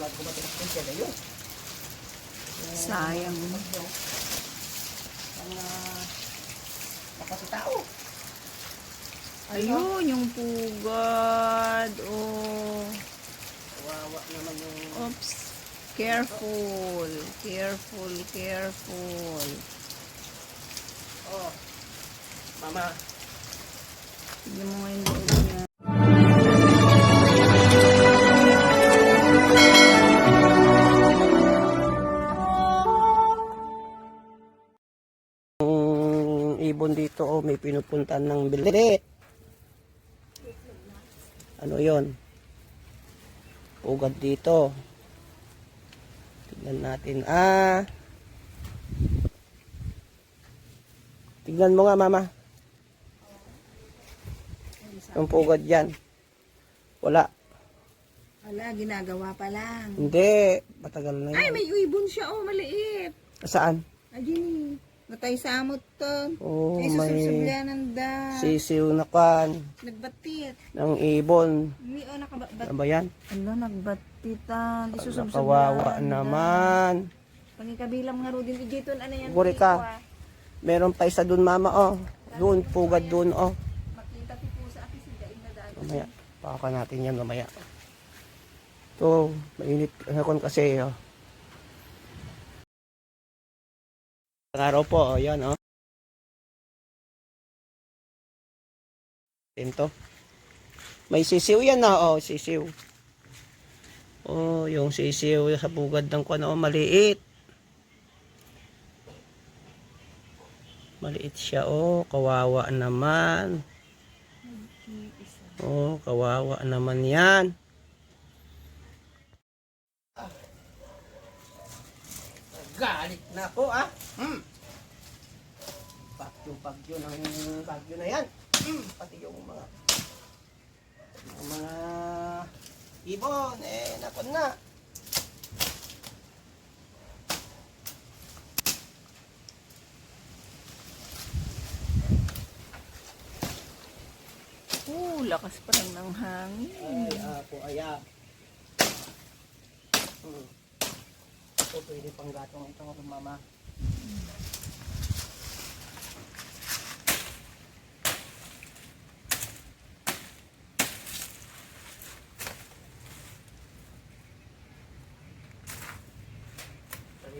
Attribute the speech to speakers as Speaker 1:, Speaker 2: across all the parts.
Speaker 1: bulat ko matigas ko ngayon.
Speaker 2: Sayang.
Speaker 1: Ang uh, kapasitao.
Speaker 2: Ayun, yung pugad. Oh.
Speaker 1: Kawawa naman yung...
Speaker 2: Oops. Careful. Careful, careful.
Speaker 1: Oh. Mama,
Speaker 2: Tignan mo nga
Speaker 1: ibon dito, oh, may pinupuntan ng bili. Ano yon? Ugad dito. Tignan natin. Ah. Tignan mo nga, mama. Yung pugad yan. Wala.
Speaker 2: Wala, ginagawa pa lang.
Speaker 1: Hindi. Matagal na
Speaker 2: Ay,
Speaker 1: yan.
Speaker 2: may uibon siya. Oh, maliit.
Speaker 1: Saan?
Speaker 2: Ayun. Natay sa amot to.
Speaker 1: Oh,
Speaker 2: Ay,
Speaker 1: may
Speaker 2: sususublian ng da.
Speaker 1: sisiw na kan
Speaker 2: Nagbatit.
Speaker 1: ng ibon.
Speaker 2: Hindi, oh, nakabat.
Speaker 1: Ano ba yan?
Speaker 2: Ano, nagbatitan. Isusubsob
Speaker 1: Nakawawa naman.
Speaker 2: Pangikabilang nga ro din. Dito, ano yan?
Speaker 1: Guri ka.
Speaker 2: Ah.
Speaker 1: Meron pa isa dun mama oh. Dun, pugad dun oh.
Speaker 2: Makita ti po sa akin si Dain na daan.
Speaker 1: Mamaya, paka natin yan mamaya. Ito, mainit kon kasi oh. Araw po, oh, yan oh. Ito. May sisiw yan na oh, sisiw. Oh, yung sisiw sa bugad ng kuwan oh, maliit. Maliit siya oh, kawawa naman. Oh, kawawa naman yan. Galit na ako ah. Hmm. Bagyo-bagyo ng bagyo na yan. Hmm. Pati yung mga yung mga ibon eh nakon na.
Speaker 2: Oh, lakas pa lang ng hangin.
Speaker 1: Ay, ako aya. Hmm. Ito pwede pang gatong ito mama.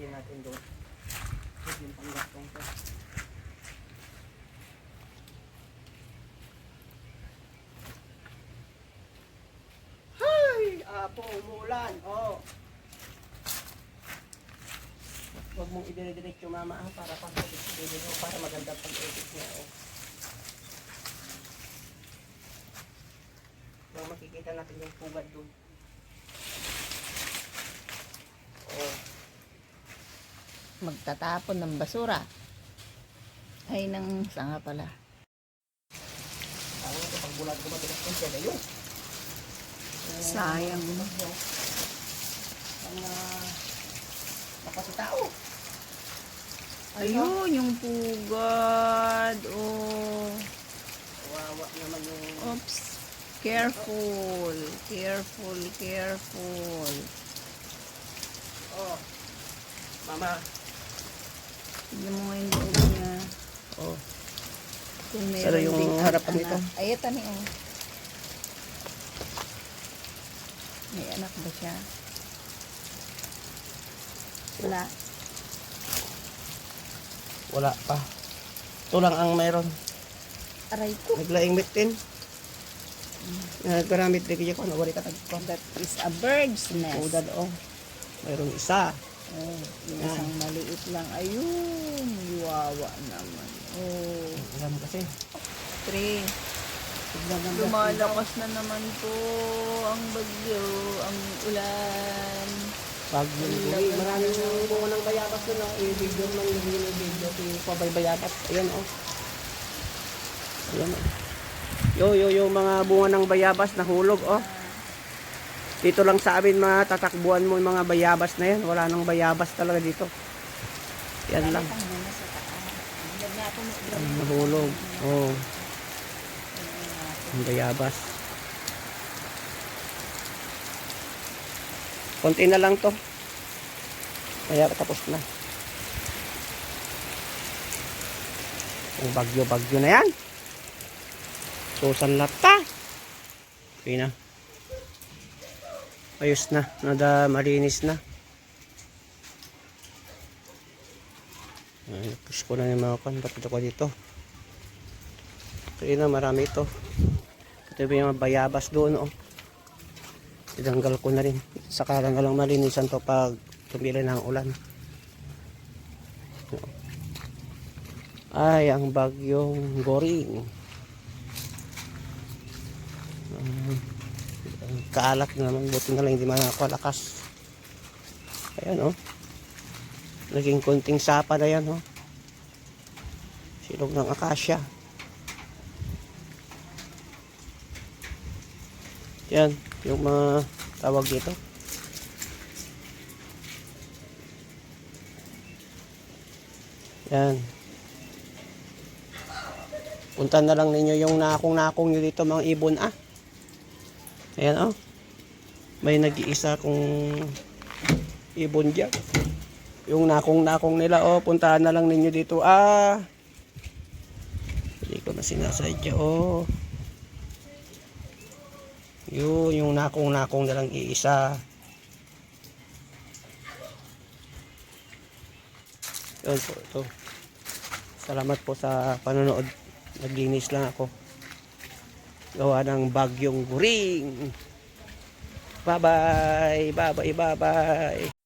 Speaker 1: Sabihin natin doon. Yung pang gatong to. Ay, apo, umulan. Oh. Huwag mong idire-direct yung mama ah, para mo para maganda pag-edit niya. Oh. Nang makikita natin yung pugad doon.
Speaker 2: Magtatapon ng basura. Ay, nang sanga pala. Sayang.
Speaker 1: Ang nakasitao.
Speaker 2: Ayun, yung pugad. Oh.
Speaker 1: Kawawa naman yung...
Speaker 2: Oops. Careful. Careful, careful.
Speaker 1: Oh. Mama.
Speaker 2: Tignan mo nga yung loob niya.
Speaker 1: Oh.
Speaker 2: Kung
Speaker 1: Pero yung
Speaker 2: ding
Speaker 1: harapan nito?
Speaker 2: Ay, ito ni oh. May anak ba siya? Wala.
Speaker 1: Wala pa. Ito lang ang mayroon.
Speaker 2: Aray ko.
Speaker 1: Naglaing bitin. Nagkaramit din kaya ko. Nawari ka tagpon.
Speaker 2: That is a bird's nest.
Speaker 1: Udad oh. Mayroon isa.
Speaker 2: Oh, yung
Speaker 1: Yan.
Speaker 2: isang maliit lang. Ayun, yuwawa naman. Oh,
Speaker 1: Alam kasi.
Speaker 2: tre.
Speaker 1: Tignan lang
Speaker 2: Lumalakas na naman po ang bagyo, ang ulan.
Speaker 1: Bagyo ni Bumi. Maraming bunga ng bayabas doon. Oh. Yung video ng yung video. Yung pabay bayabas. Ayan oh. Ayan oh. Yo, yo, yo, mga bunga ng bayabas nahulog oh. Dito lang sa amin matatakbuhan mo yung mga bayabas na yan. Wala nang bayabas talaga dito. Yan lang. Ang nahulog. Oh. Ang bayabas. Konti na lang to. Kaya tapos na. Ang bagyo-bagyo na yan. Susan lata. Okay na. Ayos na. Nada malinis na. Ay, push ko na yung mga kan. Tapos ko dito. Okay na, marami ito. Ito yung mga bayabas doon, oh. Tinanggal ko na rin. Saka lang lang malinisan to pag tumili ng ulan. Ay, ang bagyong goring. Um, kaalat naman. Buti na lang hindi makakalakas. Ayan, oh. Naging konting sapa na yan, oh. Silog ng akasya. Yan, yung mga tawag dito. Yan. Punta na lang ninyo yung nakong-nakong nyo dito mga ibon ah. Ayan oh. May nag-iisa kong ibon dyan. Yung nakong-nakong nila oh. Puntahan na lang ninyo dito ah. Hindi ko na sinasadya oh. Yun, yung nakong-nakong nilang iisa. Yun po, ito. Salamat po sa panonood. Naglinis lang ako. Gawa ng bagyong guring. Bye-bye, bye-bye, bye-bye.